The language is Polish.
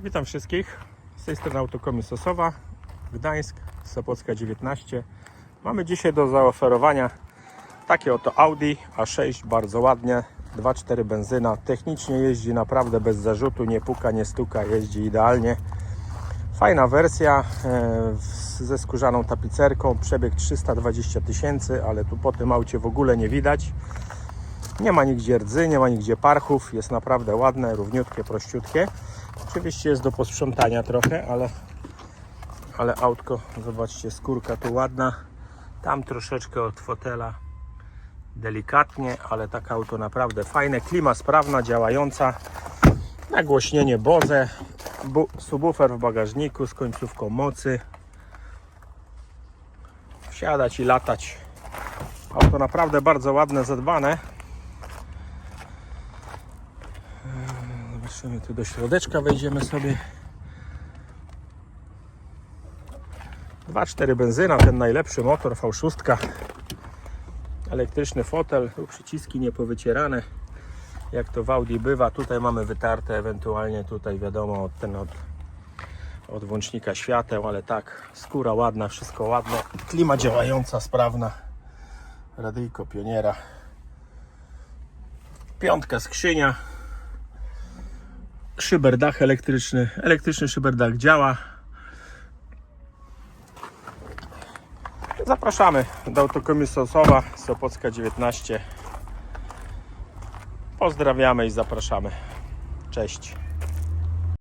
Witam wszystkich. Z tej strony Autokomis Sosowa, Gdańsk, Sopocka 19. Mamy dzisiaj do zaoferowania takie oto Audi A6, bardzo ładnie, 2.4 benzyna. Technicznie jeździ naprawdę bez zarzutu, nie puka, nie stuka, jeździ idealnie. Fajna wersja e, ze skórzaną tapicerką, przebieg 320 tysięcy, ale tu po tym aucie w ogóle nie widać. Nie ma nigdzie rdzy, nie ma nigdzie parchów, jest naprawdę ładne, równiutkie, prościutkie. Oczywiście jest do posprzątania trochę, ale, ale autko, zobaczcie, skórka tu ładna. Tam troszeczkę od fotela delikatnie, ale tak auto naprawdę fajne. Klima sprawna, działająca. Nagłośnienie Boze, subwoofer w bagażniku z końcówką mocy. Wsiadać i latać. Auto naprawdę bardzo ładne, zadbane. Zobaczymy tu do środeczka, wejdziemy sobie. 2.4 benzyna, ten najlepszy motor, V6. Elektryczny fotel, przyciski niepowycierane. Jak to w Audi bywa, tutaj mamy wytarte, ewentualnie tutaj wiadomo od ten od, od włącznika świateł, ale tak, skóra ładna, wszystko ładne. Klima działająca, sprawna. Radyjko pioniera. Piątka skrzynia szyberdach elektryczny. Elektryczny szyberdach działa. Zapraszamy do Autokomisosowa Sopocka 19. Pozdrawiamy i zapraszamy. Cześć.